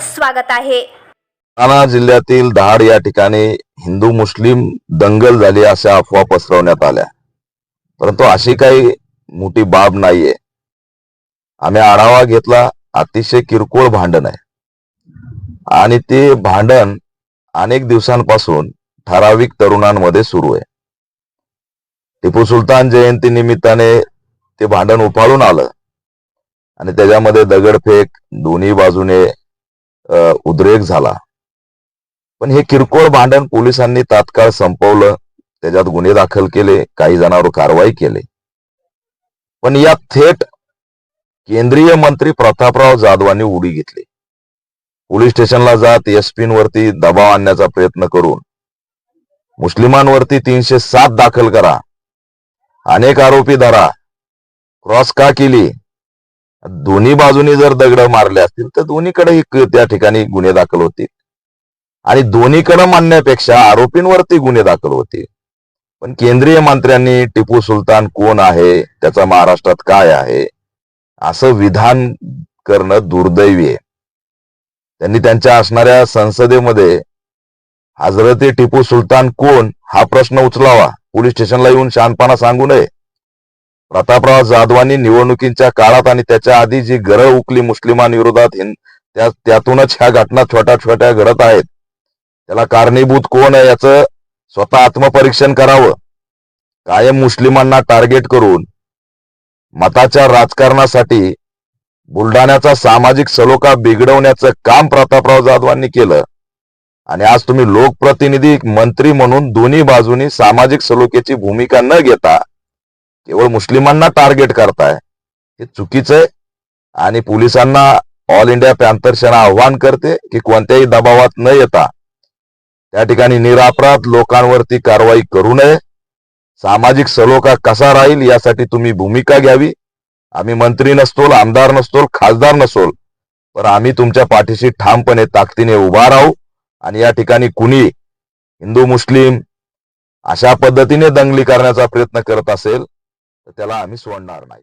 स्वागत आहे. ठाणा जिल्ह्यातील धाड या ठिकाणी हिंदू मुस्लिम दंगल झाली अशा अफवा पसरवण्यात आल्या. परंतु अशी काही मोठी बाब नाहीये. आम्ही आढावा घेतला अतिशय किरकोळ भांडण आहे. आणि ते भांडण अनेक दिवसांपासून ठराविक तरुणांमध्ये सुरू आहे. टिपू सुलतान जयंती निमित्ताने ते भांडण उफाळून आलं. आणि त्याच्यामध्ये दगडफेक दोन्ही बाजूने उद्रेक झाला. पण हे किरकोळ भांडण पोलिसांनी तात्काळ संपवलं. त्याच्यात गुन्हे दाखल केले काही जणांवर कारवाई केली. पण या थेट केंद्रीय मंत्री प्रतापराव जाधवांनी उडी घेतली. पोलीस स्टेशनला जात एसपींवरती दबाव आणण्याचा प्रयत्न करून. मुस्लिमांवरती तीनशे सात दाखल करा. अनेक आरोपी धरा. क्रॉस का केली? दोन्ही बाजूनी जर दगड मारले असतील तर दोन्हीकडे त्या ठिकाणी गुन्हे दाखल होतील. आणि दोन्हीकडे मानण्यापेक्षा आरोपींवरती गुन्हे दाखल होते पण केंद्रीय मंत्र्यांनी टिपू सुलतान कोण आहे? त्याचा महाराष्ट्रात काय आहे? असं विधान करणं दुर्दैवी आहे. त्यांनी त्यांच्या असणाऱ्या संसदेमध्ये हजरते टिपू सुलतान कोण? हा प्रश्न उचलावा. पोलीस स्टेशनला येऊन शानपणा सांगू नये. प्रतापराव जाधवांनी निवडणुकीच्या काळात आणि त्याच्या आधी जी गरळ उकली मुस्लिमांविरोधात त्या त्यातूनच ह्या घटना छोट्या छोट्या घडत आहेत. त्याला कारणीभूत कोण आहे याचं स्वतः आत्मपरीक्षण करावं. कायम मुस्लिमांना टार्गेट करून मताच्या राजकारणासाठी बुलढाण्याचा सामाजिक सलोखा बिघडवण्याचं काम प्रतापराव जाधवांनी केलं. आणि आज तुम्ही लोकप्रतिनिधी मंत्री म्हणून दोन्ही बाजूनी सामाजिक सलोख्याची भूमिका न घेता केवळ मुस्लिमांना टार्गेट करताय. हे चुकीचं आहे. आणि पोलिसांना ऑल इंडिया पॅन्थर सेना आव्हान करते की कोणत्याही दबावात न येता त्या ठिकाणी निरापराध लोकांवरती कारवाई करू नये. सामाजिक सलोखा कसा राहील यासाठी तुम्ही भूमिका घ्यावी. आम्ही मंत्री नसतोल आमदार नसतोल खासदार नसोल पण आम्ही तुमच्या पाठीशी ठामपणे ताकदीने उभा राहू. आणि या ठिकाणी कुणी हिंदू मुस्लिम अशा पद्धतीने दंगली करण्याचा प्रयत्न करत असेल तर त्याला आम्ही सोडणार नाही.